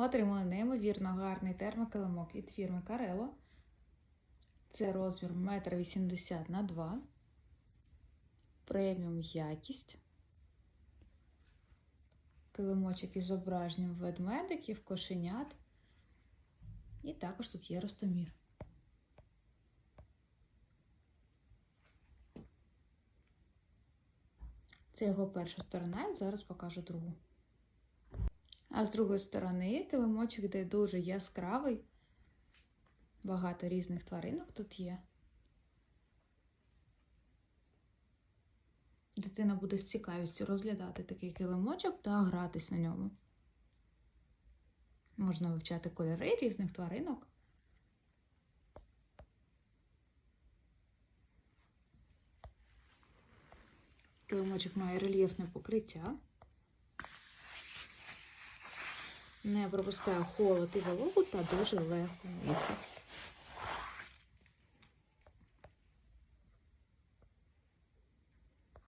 Отримали неймовірно гарний термокилимок від фірми Карело. Це розмір 1,80 м на 2 Преміум якість. Килимочок із зображенням ведмедиків, кошенят. І також тут є ростомір. Це його перша сторона, і зараз покажу другу. А з другої сторони килимочок, де дуже яскравий. Багато різних тваринок тут є. Дитина буде з цікавістю розглядати такий килимочок та гратись на ньому. Можна вивчати кольори різних тваринок. Килимочок має рельєфне покриття. Не пропускає холод і вологу та дуже легко миється.